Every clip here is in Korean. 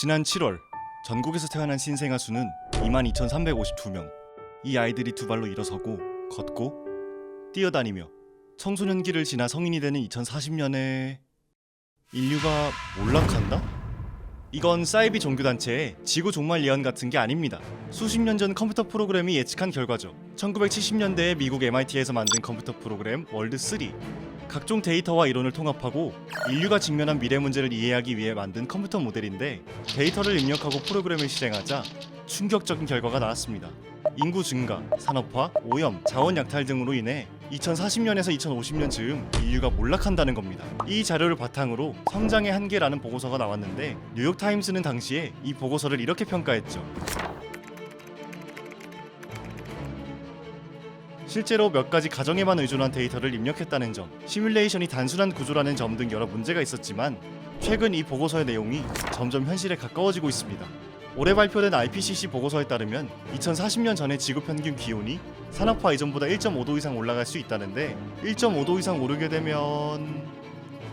지난 7월 전국에서 태어난 신생아 수는 22,352명. 이 아이들이 두 발로 일어서고 걷고 뛰어다니며 청소년기를 지나 성인이 되는 2040년에 인류가 몰락한다? 이건 사이비 종교단체의 지구 종말 예언 같은 게 아닙니다. 수십 년 전 컴퓨터 프로그램이 예측한 결과죠. 1970년대에 미국 MIT에서 만든 컴퓨터 프로그램 월드 3. 각종 데이터와 이론을 통합하고 인류가 직면한 미래 문제를 이해하기 위해 만든 컴퓨터 모델인데 데이터를 입력하고 프로그램을 실행하자 충격적인 결과가 나왔습니다. 인구 증가, 산업화, 오염, 자원 약탈 등으로 인해 2040년에서 2050년 즈음 인류가 몰락한다는 겁니다. 이 자료를 바탕으로 성장의 한계라는 보고서가 나왔는데 뉴욕 타임스는 당시에 이 보고서를 이렇게 평가했죠. 실제로 몇 가지 가정에만 의존한 데이터를 입력했다는 점, 시뮬레이션이 단순한 구조라는 점 등 여러 문제가 있었지만 최근 이 보고서의 내용이 점점 현실에 가까워지고 있습니다. 올해 발표된 IPCC 보고서에 따르면 2040년 전에 지구 평균 기온이 산업화 이전보다 1.5도 이상 올라갈 수 있다는데 1.5도 이상 오르게 되면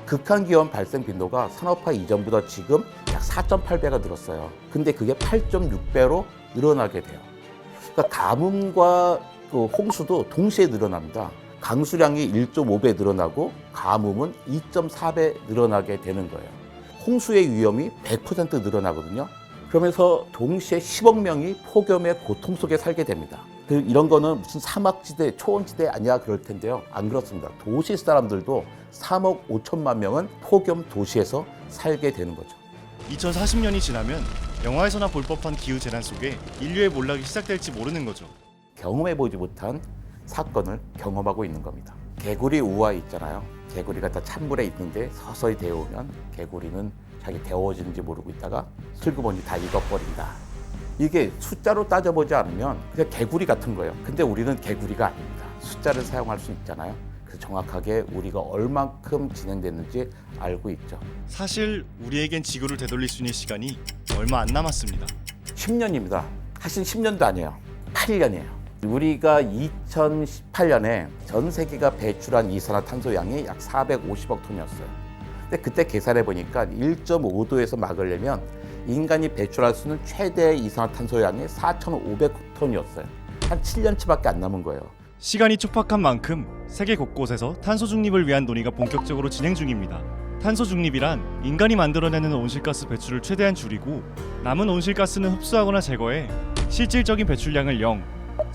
극한 기온 발생 빈도가 산업화 이전보다 지금 약 4.8배가 늘었어요. 근데 그게 8.6배로 늘어나게 돼요. 그러니까 가뭄과 그 홍수도 동시에 늘어납니다. 강수량이 1.5배 늘어나고 가뭄은 2.4배 늘어나게 되는 거예요. 홍수의 위험이 100% 늘어나거든요. 그러면서 동시에 10억 명이 폭염의 고통 속에 살게 됩니다. 그 이런 거는 무슨 사막지대, 초원지대 아니야 그럴 텐데요. 안 그렇습니다. 도시 사람들도 3억 5천만 명은 폭염 도시에서 살게 되는 거죠. 2040년이 지나면 영화에서나 볼 법한 기후 재난 속에 인류의 몰락이 시작될지 모르는 거죠. 경험해 보지 못한 사건을 경험하고 있는 겁니다. 개구리 우화 있잖아요. 개구리가 다 찬물에 있는데 서서히 데우면 개구리는 자기 데워지는지 모르고 있다가 슬그머니 다 익어버린다. 이게 숫자로 따져보지 않으면 그냥 개구리 같은 거예요. 근데 우리는 개구리가 아닙니다. 숫자를 사용할 수 있잖아요. 그래서 정확하게 우리가 얼만큼 진행됐는지 알고 있죠. 사실 우리에겐 지구를 되돌릴 수 있는 시간이 얼마 안 남았습니다. 10년입니다. 사실 10년도 아니에요. 8년이에요. 우리가 2018년에 전 세계가 배출한 이산화탄소 양이 약 450억 톤이었어요. 근데 그때 계산해 보니까 1.5도에서 막으려면 인간이 배출할 수 있는 최대 이산화탄소 양이 4,500톤이었어요. 한 7년치밖에 안 남은 거예요. 시간이 촉박한 만큼 세계 곳곳에서 탄소 중립을 위한 논의가 본격적으로 진행 중입니다. 탄소 중립이란 인간이 만들어내는 온실가스 배출을 최대한 줄이고 남은 온실가스는 흡수하거나 제거해 실질적인 배출량을 0,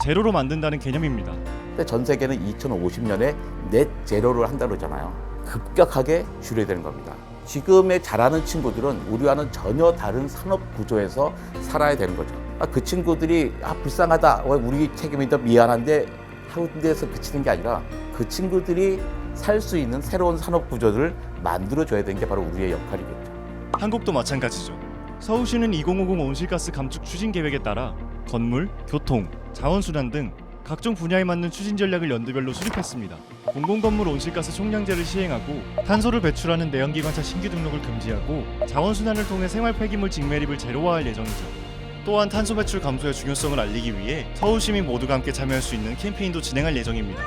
제로로 만든다는 개념입니다. 근데 전 세계는 2050년에 넷 제로를 한다 그러잖아요. 급격하게 줄여야 되는 겁니다. 지금의 잘하는 친구들은 우리와는 전혀 다른 산업 구조에서 살아야 되는 거죠. 아, 그 친구들이 아 불쌍하다, 어, 우리 책임이다 미안한데 하는 데서 그치는 게 아니라 그 친구들이 살 수 있는 새로운 산업 구조를 만들어 줘야 되는 게 바로 우리의 역할이겠죠. 한국도 마찬가지죠. 서울시는 2050 온실가스 감축 추진 계획에 따라 건물, 교통, 자원순환 등 각종 분야에 맞는 추진 전략을 연도별로 수립했습니다. 공공건물 온실가스 총량제를 시행하고 탄소를 배출하는 내연기관차 신규 등록을 금지하고 자원순환을 통해 생활 폐기물 직매립을 제로화할 예정이죠. 또한 탄소 배출 감소의 중요성을 알리기 위해 서울 시민 모두가 함께 참여할 수 있는 캠페인도 진행할 예정입니다.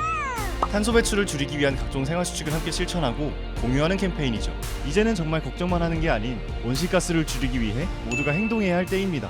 탄소 배출을 줄이기 위한 각종 생활 수칙을 함께 실천하고 공유하는 캠페인이죠. 이제는 정말 걱정만 하는 게 아닌 온실가스를 줄이기 위해 모두가 행동해야 할 때입니다.